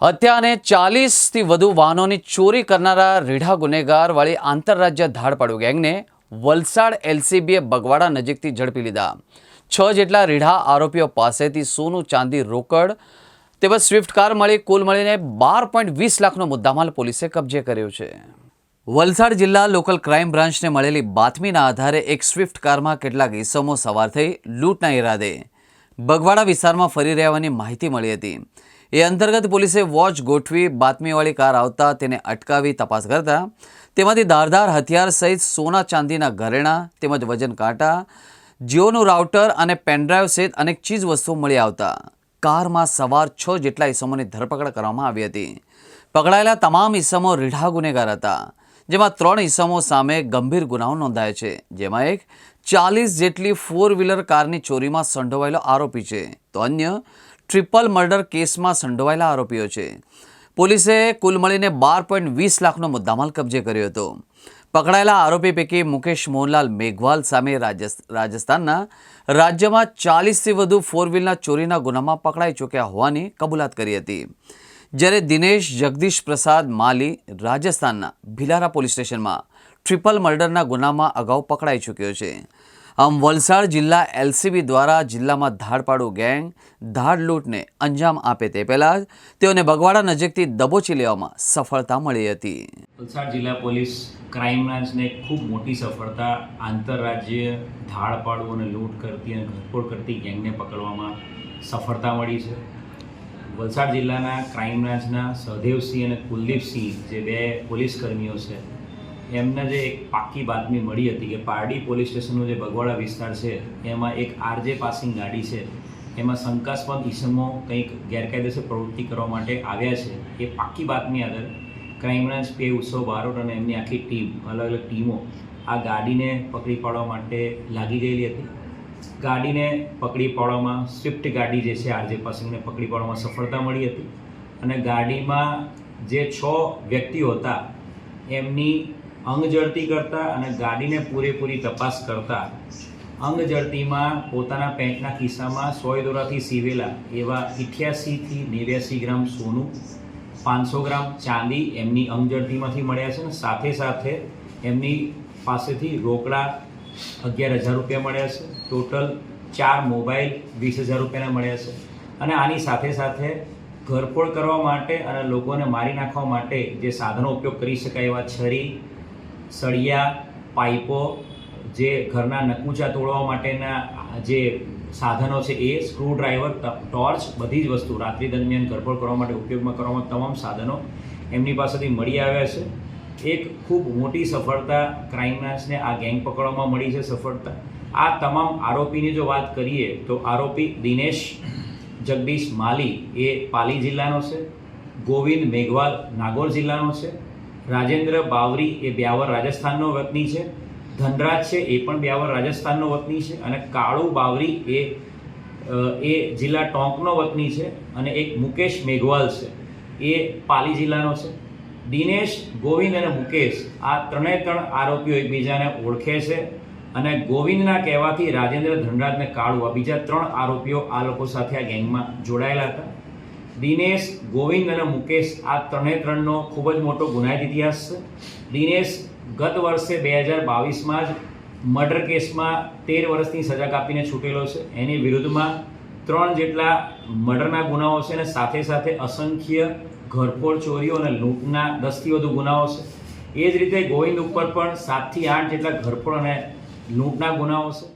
હત્યા અને ચાલીસથી વધુ વાહનોની ચોરી કરનારા રીઢા ગુનેગારવાળી આંતરરાજ્ય ધાડપાડુ ગેંગને વલસાડ એલસીબીએ બગવાડા નજીકથી ઝડપી લીધા. છ જેટલા રીઢા આરોપીઓ પાસેથી સોનું, ચાંદી, રોકડ તેમજ સ્વિફ્ટ કાર મળી, કુલ મળીને બાર પોઈન્ટ વીસ લાખનો મુદ્દામાલ પોલીસે કબજે કર્યો છે. વલસાડ જિલ્લા લોકલ ક્રાઇમ બ્રાન્ચને મળેલી બાતમીના આધારે એક સ્વિફ્ટ કારમાં કેટલાક ઇસમો સવાર થઈ લૂંટના ઈરાદે બગવાડા વિસ્તારમાં ફરી રહેવાની માહિતી મળી હતી. એ અંતર્ગત પોલીસે વોચ ગોઠવી બાતમીવાળી કાર આવતા તેને અટકાવી તપાસ કરતા તેમાંથી ધારધાર હથિયાર સહિત સોના ચાંદીના ઘરેણાં તેમજ વજન કાંટા, જીઓનું રાઉટર અને પેનડ્રાઈવ સહિત અનેક ચીજ વસ્તુઓ મળી આવતા. કારમાં સવાર છ જેટલા ઈસમોની ધરપકડ કરવામાં આવી હતી. પકડાયેલા તમામ ઈસમો રીઢા ગુનેગાર હતા, જેમાં ત્રણ ઈસમો સામે ગંભીર ગુનાઓ નોંધાયા છે. જેમાં એક, ચાલીસ જેટલી ફોર વ્હીલર કારની ચોરીમાં સંડોવાયેલો આરોપી છે. તો અન્ય ટ્રિપલ મર્ડર કેસમાં સંડોવાયેલા આરોપીઓ છે. પોલીસે કુલ મળીને બાર પોઈન્ટ વીસ લાખનો મુદ્દામાલ કબજે કર્યો હતો. પકડાયેલા આરોપી પૈકી મુકેશ મોહનલાલ મેઘવાલ સામે રાજસ્થાનના રાજ્યમાં ચાલીસથી વધુ ફોર વ્હીલના ચોરીના ગુનામાં પકડાઈ ચૂક્યા હોવાની કબૂલાત કરી હતી. જ્યારે દિનેશ જગદીશ પ્રસાદ માલી રાજસ્થાનના ભિલારા પોલીસ સ્ટેશનમાં ટ્રિપલ મર્ડરના ગુનામાં અગાઉ પકડાઈ ચૂક્યો છે. આમ વલસાડ જિલ્લા એલસીબી દ્વારા જિલ્લામાં ધાડપાડુ ગેંગ ધાડ લૂંટને અંજામ આપે તે પહેલાં તેઓને બગવાડા નજીકથી દબોચી લેવામાં સફળતા મળી હતી. વલસાડ જિલ્લા પોલીસ ક્રાઇમ બ્રાન્ચને ખૂબ મોટી સફળતા આંતરરાજ્ય ધાડપાડુ અને લૂંટ કરતી અને ઘરફોડ કરતી ગેંગને પકડવામાં સફળતા મળી છે. વલસાડ જિલ્લાના ક્રાઇમ બ્રાન્ચના સહદેવસિંહ અને કુલદીપસિંહ જે બે પોલીસ કર્મીઓ છે એમને જે એક પાકી બાતમી મળી હતી કે પારડી પોલીસ સ્ટેશનનો જે બગવાડા વિસ્તાર છે, એમાં એક આરજે પાસિંગ ગાડી છે. એમાં શંકાસ્પદ ઇસમો કંઈક ગેરકાયદેસર પ્રવૃત્તિ કરવા માટે આવ્યા છે. એ પાકી બાતમી આગળ ક્રાઇમ બ્રાન્ચ પે ઉત્સવ બારોટ અને એમની આખી ટીમ, અલગ અલગ ટીમો આ ગાડીને પકડી પાડવા માટે લાગી ગયેલી હતી. ગાડીને પકડી પાડવામાં સ્વિફ્ટ ગાડી જે છે આરજે પાસિંગને પકડી પાડવામાં સફળતા મળી હતી. અને ગાડીમાં જે છ વ્યક્તિઓ હતા, એમની અંગ જડતી કરતા અને ગાડીને પૂરેપૂરી તપાસ કરતા અંગ જડતીમાં પોતાના પેન્ટના ખિસ્સામાં સોય દોરાથી સીવેલા એવા ઇઠ્યાસીથી નેવ્યાસી ગ્રામ સોનું, પાંચસો ગ્રામ ચાંદી એમની અંગ જડતીમાંથી મળ્યા છે અને સાથે સાથે એમની પાસેથી રોકડા અગિયાર હજાર રૂપિયા મળ્યા છે. ટોટલ ચાર મોબાઈલ વીસ હજાર રૂપિયાના મળ્યા છે. અને આની સાથે સાથે ઘરફોડ કરવા માટે અને લોકોને મારી નાખવા માટે જે સાધનો ઉપયોગ કરી શકાય એવા છરી સળિયા, પાઇપો, જે ઘરના નકુચા તોડવા માટેના જે સાધનો છે એ સ્ક્રૂડ્રાઈવર ટોર્ચ, બધી જ વસ્તુ રાત્રિ દરમિયાન ગરબડ કરવા માટે ઉપયોગમાં કરવામાં તમામ સાધનો એમની પાસેથી મળી આવ્યા છે. એક ખૂબ મોટી સફળતા ક્રાઇમ બ્રાન્ચને આ ગેંગ પકડવામાં મળી છે સફળતા. આ તમામ આરોપીની જો વાત કરીએ તો આરોપી દિનેશ જગદીશ માલી એ પાલી જિલ્લાનો છે, ગોવિંદ મેઘવાલ નાગોર જિલ્લાનો છે રાજેન્દ્ર બાવરી એ બ્યાવર રાજસ્થાનનો વતની છે. ધનરાજ છે, એ પણ બ્યાવર રાજસ્થાનનો વતની છે. અને કાળુ બાવરી એ એ જિલ્લા ટોંકનો વતની છે અને એક મુકેશ મેઘવાલ છે. એ પાલી જિલ્લાનો છે. દિનેશ, ગોવિંદ અને મુકેશ આ ત્રણે ત્રણ આરોપીઓ એકબીજાને ઓળખે છે. અને ગોવિંદના કહેવાથી રાજેન્દ્ર, ધનરાજને કાળુ આ બીજા ત્રણ આરોપીઓ આ લોકો સાથે આ ગેંગમાં જોડાયેલા હતા. દિનેશ, ગોવિંદ અને મુકેશ આ ત્રણે ત્રણનો ખૂબ જ મોટો ગુનાહિત ઇતિહાસ છે. દિનેશ ગત વર્ષે બે હજાર બાવીસમાં જ મર્ડર કેસમાં તેર વર્ષની સજા કાપીને છૂટેલો છે. એની વિરુદ્ધમાં ત્રણ જેટલા મર્ડરના ગુનાઓ છે અને સાથે સાથે અસંખ્ય ઘરફોડ ચોરીઓ અને લૂંટના દસથી વધુ ગુનાઓ છે. એ જ રીતે ગોવિંદ ઉપર પણ સાતથી આઠ જેટલા ઘરફોડ અને લૂંટના ગુનાઓ છે.